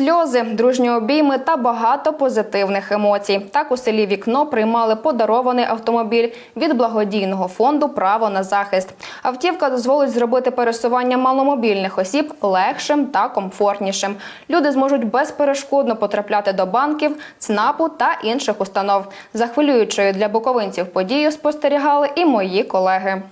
Сльози, дружні обійми та багато позитивних емоцій. Так у селі Вікно приймали подарований автомобіль від благодійного фонду Право на захист. Автівка дозволить зробити пересування маломобільних осіб легшим та комфортнішим. Люди зможуть безперешкодно потрапляти до банків, ЦНАПу та інших установ. За хвилюючою для буковинців подію спостерігали і мої колеги.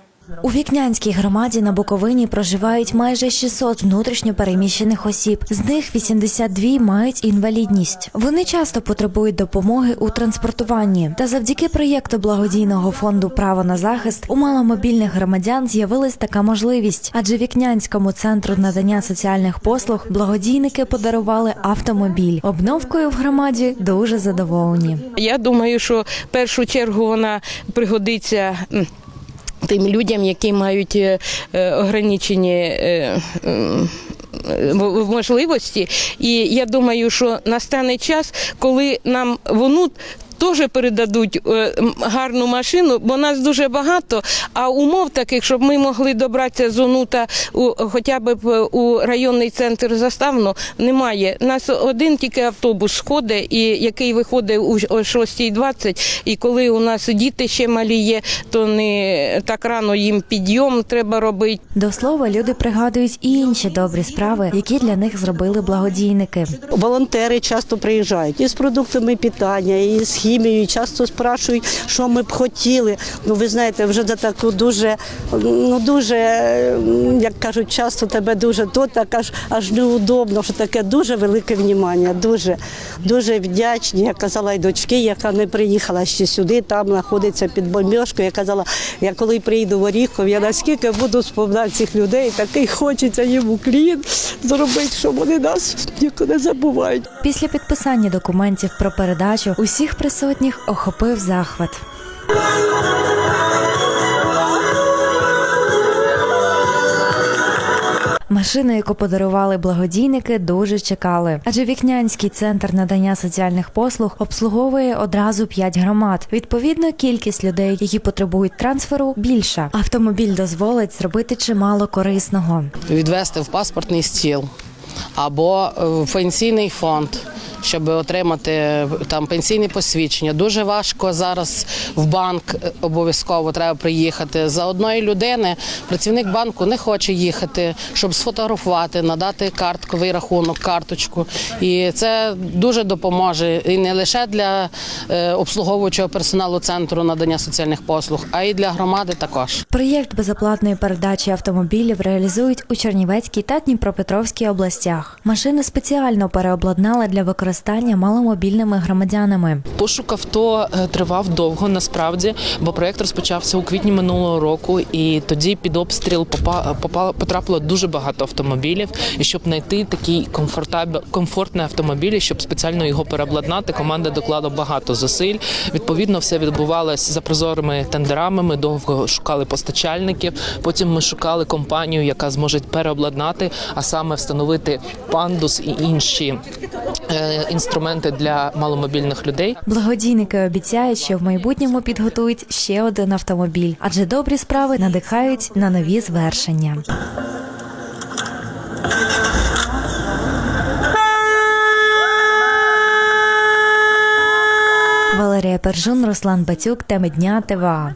У Вікнянській громаді на Буковині проживають майже 600 внутрішньо переміщених осіб. З них 82 мають інвалідність. Вони часто потребують допомоги у транспортуванні. Та завдяки проєкту благодійного фонду Право на захист у маломобільних громадян з'явилась така можливість, адже Вікнянському центру надання соціальних послуг благодійники подарували автомобіль. Обновкою в громаді дуже задоволені. Я думаю, що в першу чергу вона пригодиться. Тим людям, які мають е, е, ограничені е, можливості, і я думаю, що настане час, коли нам воно теж передадуть е, гарну машину, бо нас дуже багато. А умов таких, щоб ми могли добратися з Онута у хоча б у районний центр заставно, немає. Нас один тільки автобус сходить, і який виходить у о 6.20, І коли у нас діти ще малі є, то не так рано їм підйом треба робити. До слова, люди пригадують і інші добрі справи, які для них зробили благодійники. Волонтери часто приїжджають і з продуктами питання, і з хімією. Часто спрашують, що ми б хотіли. Ну ви знаєте, вже за таку дуже, ну дуже, як кажуть, часто тебе дуже то так аж аж неудобно, що таке дуже велике внімання. Дуже дуже вдячні. Я казала й дочки, яка не приїхала ще сюди, там знаходиться під бомбіжкою. Я казала, я коли приїду в Оріхов, я наскільки буду споминати цих людей, такий хочеться їм уклін зробити, щоб вони нас ніколи не забувають. Після підписання документів про передачу усіх присутніх охопив захват. Машину, яку подарували благодійники, дуже чекали. Адже вікнянський центр надання соціальних послуг обслуговує одразу 5 громад. Відповідно, кількість людей, які потребують трансферу, більша. Автомобіль дозволить зробити чимало корисного. відвести в паспортний стіл або в пенсійний фонд. Щоб отримати е, там пенсійне посвідчення, дуже важко зараз в банк е, обов'язково треба приїхати. За одної людини працівник банку не хоче їхати, щоб сфотографувати, надати картковий рахунок, карточку. І це дуже допоможе і не лише для е, обслуговуючого персоналу центру надання соціальних послуг, а й для громади також. Проєкт безоплатної передачі автомобілів реалізують у Чернівецькій та Дніпропетровській областях. Машини спеціально переобладнали для використання маломобільними громадянами. Пошук авто е, тривав довго насправді, бо проєкт розпочався у квітні минулого року, і тоді під обстріл попа- попало потрапило дуже багато автомобілів. І щоб знайти такий комфортаб- комфортний автомобіль, щоб спеціально його переобладнати, команда доклала багато зусиль. Відповідно, все відбувалося за прозорими тендерами. Ми довго шукали постачальників. Потім ми шукали компанію, яка зможе переобладнати, а саме встановити пандус і інші е, інструменти для маломобільних людей. Благодійники обіцяють, що в майбутньому підготують ще один автомобіль, адже добрі справи надихають на нові звершення. Пержун, Руслан Батюк, теми дня ТВА.